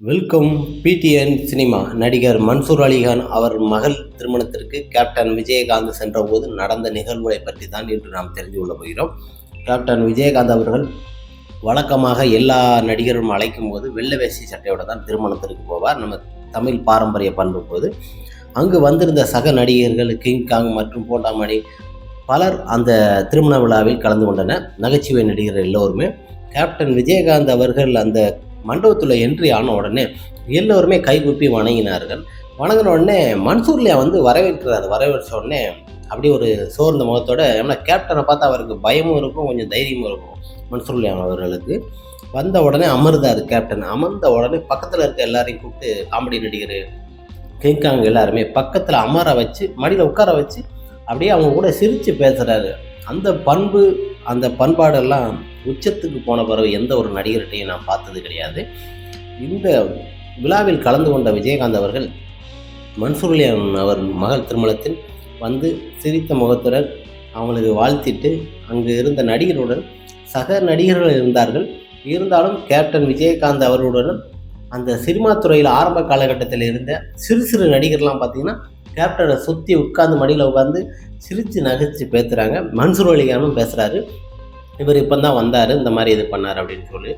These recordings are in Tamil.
Welcome PTN cinema. நடிகர் மன்சூர் அலிகான் அவர் மகள் திருமணத்திற்கு கேப்டன் விஜயகாந்த் சென்றபோது நடந்த நிகழ்வுகளை பற்றி தான் இன்று நாம் தெரிந்து கொள்ள போகிறோம். கேப்டன் விஜயகாந்த் அவர்கள் வழக்கமாக எல்லா நடிகரும் அழைக்கும் போது வெள்ளை வேசி சட்டையோட தான் திருமணத்திற்கு போவார். நம்ம தமிழ் பாரம்பரிய பண்பு போது. அங்கு வந்திருந்த சக நடிகர்கள் கிங் காங் மற்றும் போட்டாமணி பலர் அந்த திருமண விழாவில் கலந்து கொண்டனர். நகைச்சுவை நடிகர் எல்லோருமே. கேப்டன் விஜயகாந்த் அவர்கள் அந்த மண்டபத்தில் என்ட்ரி ஆன உடனே எல்லோருமே கைகூப்பி வணங்கினார்கள். வணங்கின உடனே மன்சூர்லியா வந்து வரவேற்கிறார். வரவேற்ற உடனே அப்படியே ஒரு சோர்ந்த முகத்தோட ஏன்னா கேப்டனை பார்த்தா அவருக்கு பயமும் இருக்கும் கொஞ்சம் தைரியமும் இருக்கும் மன்சூர்லியா அவர்களுக்கு. வந்த உடனே அமர்ந்தார் கேப்டன் அமர்ந்த உடனே பக்கத்தில் இருக்க எல்லாரையும் கூப்பிட்டு காமெடி நடிகர் கிங்காங் எல்லாருமே பக்கத்தில் அமர வச்சு மடியில் உட்கார வச்சு அப்படியே அவங்க கூட சிரித்து பேசுகிறாரு அந்த பண்பு அந்த பண்பாடெல்லாம் உச்சத்துக்கு போன பிறகு எந்த ஒரு நடிகர்கிட்டையும் நான் பார்த்தது கிடையாது. இந்த விழாவில் கலந்து கொண்ட விஜயகாந்த் அவர்கள் மன்சூர்லியான் அவர் மகள் திருமணத்தில் வந்து சிரித்த முகத்துடன் அவங்களுக்கு வாழ்த்திட்டு அங்கு இருந்த நடிகருடன் சக நடிகர்கள் இருந்தார்கள். இருந்தாலும் கேப்டன் விஜயகாந்த் அவர்களுடன் அந்த சினிமா துறையில் ஆரம்ப காலகட்டத்தில் இருந்த சிறு சிறு நடிகர்லாம் பார்த்தீங்கன்னா கேப்டனை சுற்றி உட்காந்து மடியில் உட்காந்து சிரித்து நகைச்சு பேசுகிறாங்க மன்சூர் அலிகானும் பேசுகிறாரு இவர் இப்போ தான் வந்தார் இந்த மாதிரி இது பண்ணார் அப்படின்னு சொல்லி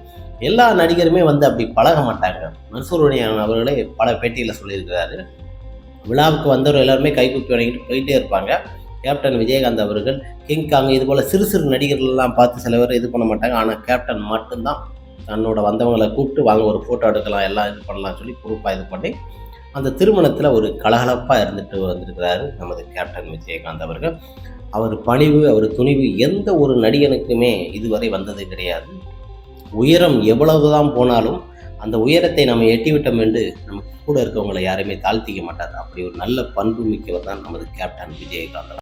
எல்லா நடிகருமே வந்து அப்படி பழக மாட்டாங்க. மன்சூருடைய அவர்களே பல பேட்டியில் சொல்லியிருக்கிறாரு. விழாவுக்கு வந்தவர் எல்லாருமே கைகூப்பி வணங்கிட்டு போயிட்டே இருப்பாங்க. கேப்டன் விஜயகாந்த் அவர்கள் கிங் காங் இது போல் சிறு சிறு நடிகர்கள்லாம் பார்த்து சில பேர் இது பண்ண மாட்டாங்க. ஆனால் கேப்டன் மட்டும்தான் தன்னோட வந்தவங்களை கூப்பிட்டு வாங்க ஒரு ஃபோட்டோ எடுக்கலாம் எல்லாம் இது பண்ணலாம் சொல்லி பொறுப்பாக இது பண்ணி அந்த திருமணத்தில் ஒரு கலகலப்பாக இருந்துட்டு வந்திருக்கிறாரு நமது கேப்டன் விஜயகாந்த் அவர்கள். அவர் பணிவு அவர் துணிவு எந்த ஒரு நடிகனுக்குமே இதுவரை வந்தது கிடையாது. உயரம் எவ்வளவுதான் போனாலும் அந்த உயரத்தை நம்ம எட்டிவிட்டோம் என்று நமக்கு கூட இருக்கவங்களை யாருமே தாழ்த்திக்க மாட்டார் அப்படி ஒரு நல்ல பண்பு மிக்கவர் தான் நமது கேப்டன் விஜயகாந்த்